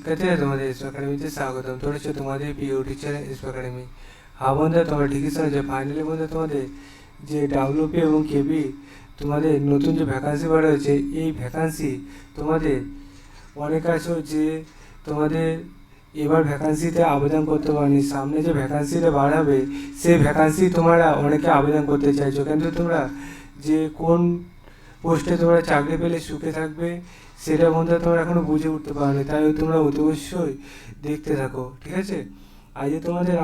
শিক্ষার্থীরা তোমাদের এসপি একাডেমিতে স্বাগতম তোমরা হচ্ছে তোমাদের প্রিয় টিচার এসপি একাডেমি হ্যাঁ বন্ধুরা তোমরা ঠিকই শুনেছো ফাইনালি বন্ধু তোমাদের যে ডাব্লিউপি এবং কেবি তোমাদের নতুন যে ভ্যাকান্সি বার হয়েছে এই ভ্যাকান্সি তোমাদের অনেক আছো যে তোমাদের এবার ভ্যাকান্সিতে আবেদন করতে পারনি সামনে যে ভ্যাকান্সিটা বার হবে সেই ভ্যাকান্সি তোমরা অনেকে আবেদন করতে চাইছো কিন্তু তোমরা যে কোন পোস্টে তোমরা চাকরি পেলে সুখে থাকবে সেটা বন্ধুরা তোমরা এখনও বুঝে উঠতে পারোনি তাই তোমরা অতি অবশ্যই দেখতে থাকো, ঠিক আছে? আজকে তোমাদের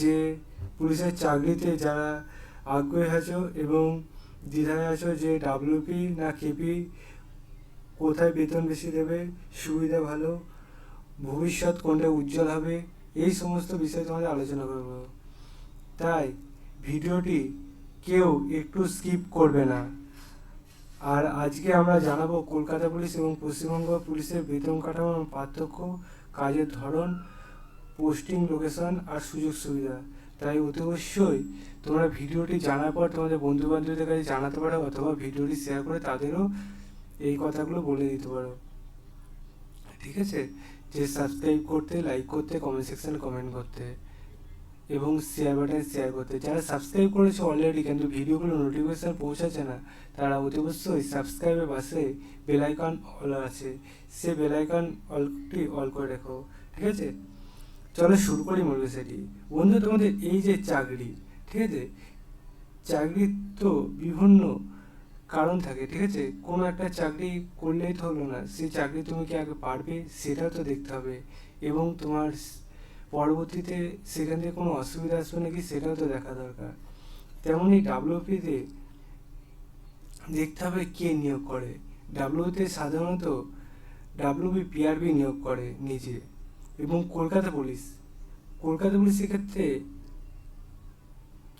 যে পুলিশের চাকরিতে যারা আগ্রহী আছো এবং দ্বিধায় আছো যে ডাব্লিউপি না কেপি কোথায় বেতন বেশি দেবে, সুবিধা ভালো, ভবিষ্যৎ কোনটা উজ্জ্বল হবে, এই সমস্ত বিষয়ে তোমাদের আলোচনা করব। তাই ভিডিওটি কেউ একটু স্কিপ করবে না। আর আজকে আমরা জানাব কলকাতা পুলিশ এবং পশ্চিমবঙ্গ পুলিশের বেতন কাঠামোর পার্থক্য, কাজের ধরন, পোস্টিং লোকেশন আর সুযোগ সুবিধা। তাই অতি অবশ্যই তোমরা ভিডিওটি জানার পর তোমাদের বন্ধু বান্ধবদের কাছে জানাতে পারো অথবা ভিডিওটি শেয়ার করে তাদেরও এই কথাগুলো বলে দিতে পারো। ঠিক আছে? যে সাবস্ক্রাইব করতে লাইক করতে কমেন্ট সেকশনে কমেন্ট করতে। এবং শেয়ার বাটন শেয়ার করতে যারা সাবস্ক্রাইব করেছে অলরেডি কিন্তু ভিডিওগুলো নোটিফিকেশন পৌঁছাচ্ছে না, তারা অতি অবশ্যই সাবস্ক্রাইবের পাশে বেলাইকন অল আছে। সে বেলাইকন অলটি অল করে রেখো, ঠিক আছে? চলো শুরু করি মূল বিষয়টি। বন্ধু, তোমাদের এই যে চাকরি, ঠিক আছে? চাকরির তো বিভিন্ন কারণ থাকে, ঠিক আছে? কোনো একটা চাকরি করলেই তো হলো না। সেই চাকরি তুমি কি আগে পারবে? সেটাও তো দেখতে হবে। এবং তোমার পরবর্তীতে সেখান থেকে কোনো অসুবিধা আসবে নাকি সেটাও তো দেখা দরকার। তেমনই ডাব্লিউপিতে দেখতে হবে কে নিয়োগ করে। ডাব্লিউতে সাধারণত ডাব্লিউবি পিআরবি নিয়োগ করে নিজে এবং কলকাতা পুলিশ। কলকাতা পুলিশের ক্ষেত্রে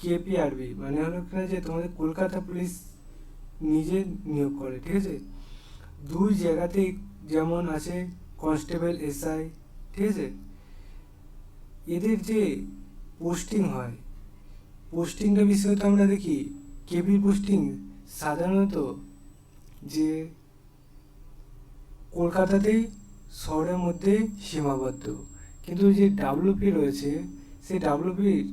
কেপিআরবি মানে হলো কিনা যে তোমাদের কলকাতা পুলিশ নিজে নিয়োগ করে, ঠিক আছে? দুই জায়গাতেই যেমন আছে কনস্টেবল, এসআই, ঠিক আছে? এদের যে পোস্টিং হয় পোস্টিংটা বিষয়ে তো আমরা দেখি কেবি পোস্টিং সাধারণত যে কলকাতাতেই, শহরের মধ্যে সীমাবদ্ধ। কিন্তু যে ডাব্লিউপি রয়েছে, সেই ডাব্লিউপির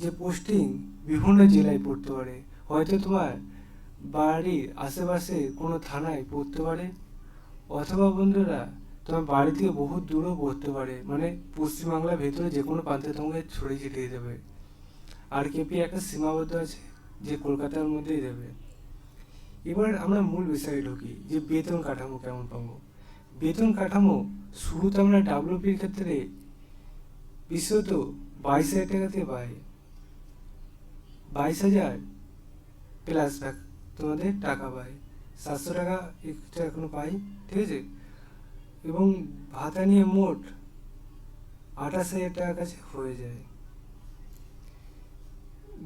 যে পোস্টিং বিভিন্ন জেলায় পড়তে পারে। হয়তো তোমার বাড়ির আশেপাশে কোনো থানায় পড়তে পারে। অথবা বন্ধুরা তোমার বাড়ি থেকে বহু দূরেও পড়তে পারে। মানে পশ্চিমবাংলার ভেতরে যে কোনো প্রান্তে তোমাকে ছড়িয়ে ছিটিয়ে দেবে। আর কেপি একটা সীমাবদ্ধ আছে, যে কলকাতার মধ্যেই দেবে। এবার আমরা মূল বিষয়ে ঢুকি, যে বেতন কাঠামো কেমন পাবো? বেতন কাঠামো শুরুতে আমরা ডাব্লিউপির ক্ষেত্রে বিশেষত বাইশ হাজার টাকা থেকে পাই। বাইশ হাজার প্লাস তোমাদের টাকা পাই সাতশো টাকা এক্সট্রা এখনও পাই, ঠিক আছে? এবং ভাতা নিয়ে মোট আঠাশ হাজার টাকার কাছে হয়ে যায়।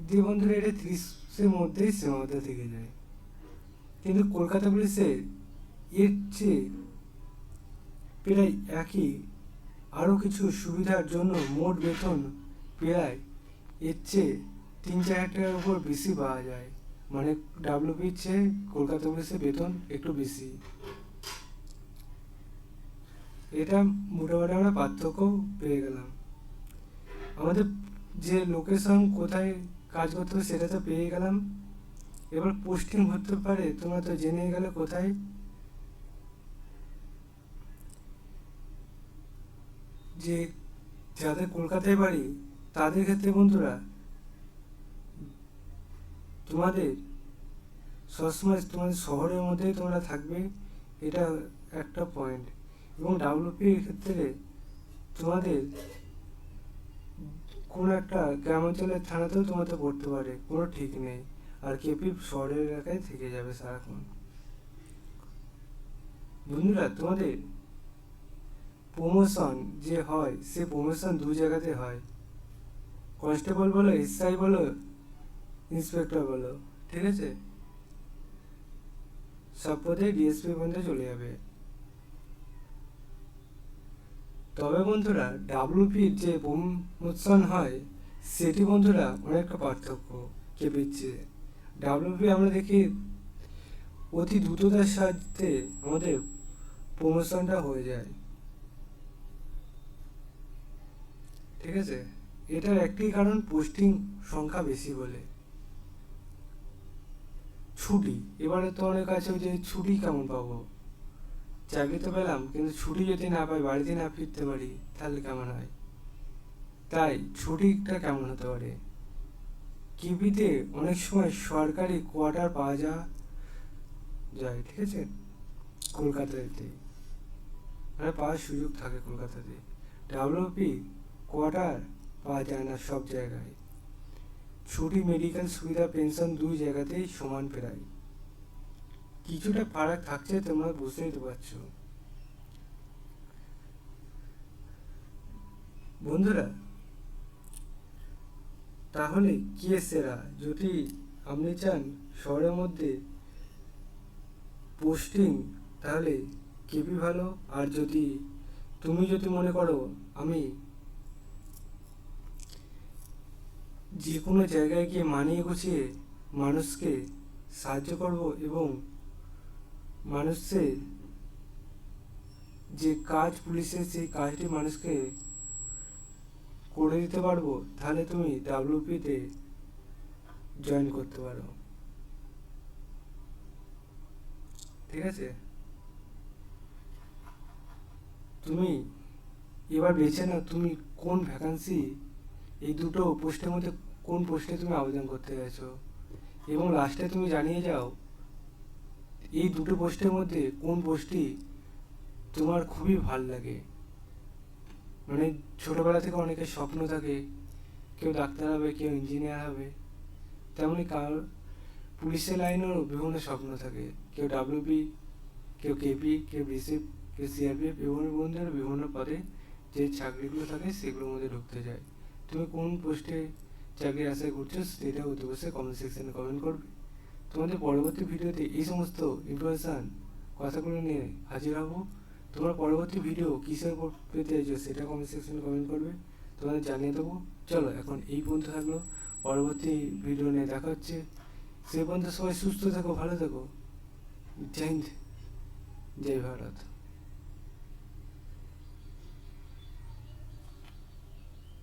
দিয়ে বন্ধুরা, এটা তিরিশের মধ্যেই সীমাবদ্ধ থেকে যায়। কিন্তু কলকাতা পুলিশের এর চেয়ে প্রায় একই আরও কিছু সুবিধার জন্য মোট বেতন প্রায় এর চেয়ে তিন চার হাজার টাকার উপর বেশি পাওয়া যায়। মানে ডাব্লিউপির চেয়ে কলকাতা পুলিশের বেতন একটু বেশি। এটা মোটামুটি আমরা পার্থক্য পেয়ে গেলাম। আমাদের যে লোকেশন কোথায় কাজ করতে হবে সেটা তো পেয়ে গেলাম। এবার পোস্টিং হতে পারে, তোমরা তো জেনে গেলে কোথায়। যে যাদের কলকাতায় বাড়ি, তাদের ক্ষেত্রে বন্ধুরা, তোমাদের সবসময় তোমাদের শহরের মধ্যেই তোমরা থাকবে, এটা একটা পয়েন্ট এবং ডাব্লিউপির ক্ষেত্রে তোমাদের কোনো একটা গ্রামাঞ্চলের থানাতেও তোমাদের পড়তে পারে, কোনো ঠিক নেই। আর কেপি শহরের এলাকায় থেকে যাবে সারাক্ষণ। বন্ধুরা, তোমাদের প্রমোশন যে হয়, সে প্রমোশন দু জায়গাতে হয়। কনস্টেবল বলো এসআই বলো ইন্সপেক্টর বলো, ঠিক আছে? সব পথে ডিএসপি পর্যন্ত চলে যাবে। তবে বন্ধুরা ডাব্লুপির যে বোম মোশন হয়, সেটি বন্ধুরা অনেকটা পার্থক্য কে কেঁপেছে ডাব্লুপি আমরা দেখি অতি দ্রুততার সাথে আমাদের প্রমোশনটা হয়ে যায়। ঠিক আছে? এটার একটি কারণ পোস্টিং সংখ্যা বেশি বলে। ছুটি, এবারে তো অনেক আছে যে ছুটি কেমন পাবো? চাকরি তো পেলাম, কিন্তু ছুটি যদি না পাই, বাড়িতে না ফিরতে পারি, তাহলে কেমন হয়? তাই ছুটিটা কেমন হতে পারে? কিবিতে অনেক সময় সরকারি কোয়ার্টার পাওয়া যায়, ঠিক আছে? কলকাতাতে। মানে পাওয়ার সুযোগ থাকে কলকাতাতে। ডাব্লিউপি কোয়ার্টার পাওয়া যায় না সব জায়গায়। ছুটি, মেডিকেল সুবিধা, পেনশন দুই জায়গাতেই সমান প্রায়। কিছুটা ফারাক থাকছে, তোমরা বুঝতেই তো পারছ। বন্ধুরা, তাহলে কে সেরা? যদি আপনি চান শহরের মধ্যে পোস্টিং তাহলে কেপি ভালো? আর যদি তুমি যদি মনে করো আমি যে কোনো জায়গায় গিয়ে মানিয়ে গুছিয়ে মানুষকে সাহায্য করব এবং মানুষের যে কাজ পুলিশের সেই কাজটি মানুষকে করে দিতে পারব, তাহলে তুমি ডাব্লিউপিতে জয়েন করতে পারো। ঠিক আছে? তুমি এবার বেছে নাও, তুমি কোন ভ্যাকান্সি এই দুটো পোস্টের মধ্যে কোন পোস্টে তুমি আবেদন করতে গেছো এবং লাস্টে তুমি জানিয়ে যাও এই দুটো পোস্টের মধ্যে কোন পোস্টটি তোমার খুবই ভালো লাগে? মানে ছোটবেলা থেকে অনেকের স্বপ্ন থাকে, কেউ ডাক্তার হবে, কেউ ইঞ্জিনিয়ার হবে, তেমনি কার পুলিশের লাইনেরও বিভিন্ন স্বপ্ন থাকে। কেউ ডাব্লিউপি কেউ কেপি কেউ বিসিএফ কেউ সিআরপিএফ বিভিন্ন বন্ধুরা বিভিন্ন পদে যে চাকরিগুলো থাকে সেগুলোর মধ্যে ঢুকতে যায়। তুমি কোন পোস্টে চাকরি আশা করছ সেটা অতি কমেন্ট সেকশনে কমেন্ট করবে। তোমাদের পরবর্তী ভিডিওতে এই সমস্ত ইনফরমেশান কথাগুলো নিয়ে হাজির হব। তোমার পরবর্তী ভিডিও কিসের উপর পেতে চাইছো সেটা কমেন্ট সেকশনে কমেন্ট করবে। তোমাদের জানিয়ে দেবো। চলো, এখন এই পর্যন্ত থাকল। পরবর্তী ভিডিও নিয়ে দেখা হচ্ছে। সে পর্যন্ত সবাই সুস্থ থাকো, ভালো থাকো। জয় হিন্দ। জয় ভারত।